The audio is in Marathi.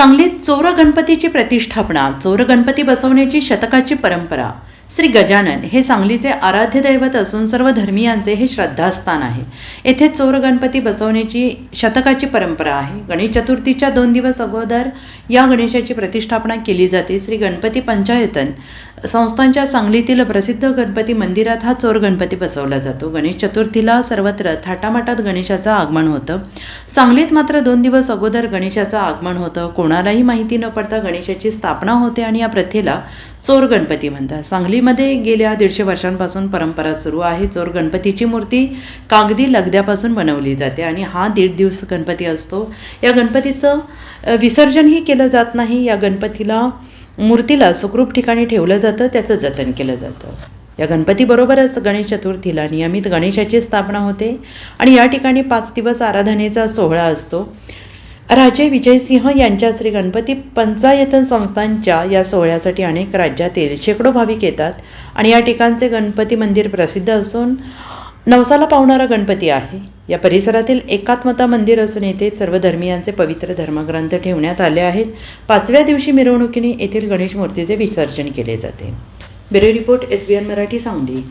सांगलीत चोर गणपतीची प्रतिष्ठापना चोर गणपती बसवण्याची शतकाची परंपरा. श्री गजानन हे सांगलीचे आराध्य दैवत असून सर्व धर्मियांचे हे श्रद्धास्थान आहे. येथे चोर गणपती बसवण्याची शतकाची परंपरा आहे. गणेश चतुर्थीच्या दोन दिवस अगोदर या गणेशाची प्रतिष्ठापना केली जाते. श्री गणपती पंचायतन संस्थांच्या सांगलीतील प्रसिद्ध गणपती मंदिरात हा चोर गणपती बसवला जातो. गणेश चतुर्थीला सर्वत्र थाटामाटात गणेशाचं आगमन होतं. सांगलीत मात्र दोन दिवस अगोदर गणेशाचं आगमन होतं. कोणालाही माहिती न पडता गणेशाची स्थापना होते आणि या प्रथेला चोर गणपती म्हणतात. सांगलीमध्ये गेल्या दीडशे वर्षांपासून परंपरा सुरू आहे. चोर गणपतीची मूर्ती कागदी लगद्यापासून बनवली जाते आणि हा दीड दिवस गणपती असतो. या गणपतीचं विसर्जनही केलं जात नाही. या गणपतीला मूर्तीला सुखरूप ठिकाणी ठेवलं जातं त्याचं जतन केलं जातं. या गणपतीबरोबरच गणेश चतुर्थीला नियमित गणेशाची स्थापना होते आणि या ठिकाणी पाच दिवस आराधनेचा सोहळा असतो. राजे विजयसिंह यांच्या श्री गणपती पंचायतन संस्थांच्या या सोहळ्यासाठी अनेक राज्यातील शेकडो भाविक येतात आणि या ठिकाणचे गणपती मंदिर प्रसिद्ध असून नवसाला पावणारा गणपती आहे. या परिसरातील एकात्मता मंदिर असून येथे सर्व धर्मियांचे पवित्र धर्मग्रंथ ठेवण्यात आले आहेत. पाचव्या दिवशी मिरवणुकीने येथील गणेश मूर्तीचे विसर्जन केले जाते. Bureau report S B N Marathi Sangli